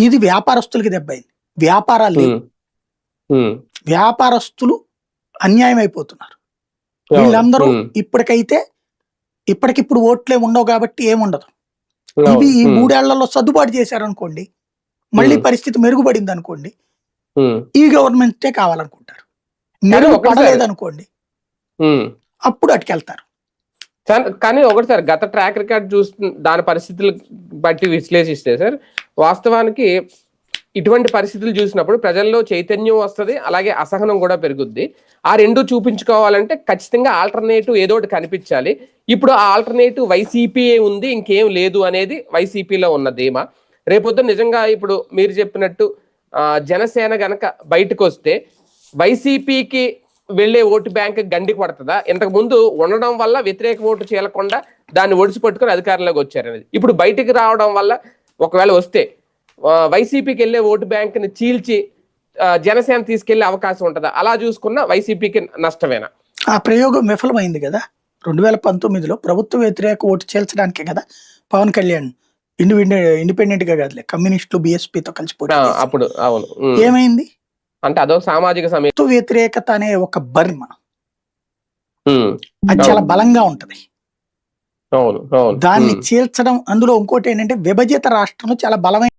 ఇది వ్యాపారస్తులకి దెబ్బైంది వ్యాపారాలు లేవు. వ్యాపారస్తులు అన్యాయం అయిపోతున్నారు వీళ్ళందరూ ఇప్పటికైతే ఇప్పటికిప్పుడు ఓట్లే ఉండవు కాబట్టి ఏముండదు. ఇవి ఈ మూడేళ్ళలో సర్దుబాటు చేశారనుకోండి మళ్ళీ. పరిస్థితి మెరుగుపడింది అనుకోండి ఈ గవర్నమెంటే కావాలనుకుంటారు. కానీ మెరుగు ఒకసారి- పడలేదు అనుకోండి. అప్పుడు అటుకెళ్తారు. కానీ- కానీ ఒకటి సార్ గత ట్రాక్ రికార్డ్ చూస్తు దాని పరిస్థితులు బట్టి విశ్లేషిస్తే సార్ వాస్తవానికి ఇటువంటి పరిస్థితులు చూసినప్పుడు ప్రజల్లో చైతన్యం వస్తుంది అలాగే అసహనం కూడా పెరుగుద్ది. ఆ రెండు చూపించుకోవాలంటే ఖచ్చితంగా ఆల్టర్నేటివ్ ఏదో ఒకటి కనిపించాలి. ఇప్పుడు ఆ ఆల్టర్నేటివ్ వైసీపీ ఉంది ఇంకేం లేదు అనేది వైసీపీలో ఉన్న ధీమా. రేపొద్దు నిజంగా ఇప్పుడు మీరు చెప్పినట్టు జనసేన గనక బయటకు వస్తే వైసీపీకి వెళ్ళే ఓటు బ్యాంక్ గండి పడుతుందా? ఇంతకు ముందు ఉండడం వల్ల వ్యతిరేక ఓటు చేయకుండా దాన్ని ఒడిసి పట్టుకుని అధికారంలోకి వచ్చారనేది. ఇప్పుడు బయటికి రావడం వల్ల ఒకవేళ వస్తే వైసీపీకి వెళ్ళే ఓటు బ్యాంక్ని చీల్చి జనసేన తీసుకెళ్ళే అవకాశం ఉంటుందా అలా చూసుకున్న వైసీపీకి నష్టమేనా ఆ ప్రయోగం విఫలమైంది కదా రెండు వేల పంతొమ్మిదిలో ప్రభుత్వ వ్యతిరేక ఓటు చేల్చడానికే కదా పవన్ కళ్యాణ్ ఇండి ఇండిపెండెంట్గా కాదులే కమ్యూనిస్టులు బీఎస్పీతో కలిసి పోటీ ఆ, చేశారు. అప్పుడు అవును. ఏమైంది అంటే అదో సామాజిక సమయం వ్యతిరేకత అనే ఒక బర్మ. అది చాలా. బలంగా ఉంటది దాన్ని. చీల్చడం అందులో ఇంకోటి ఏంటంటే విభజిత రాష్ట్రంలో చాలా బలమైన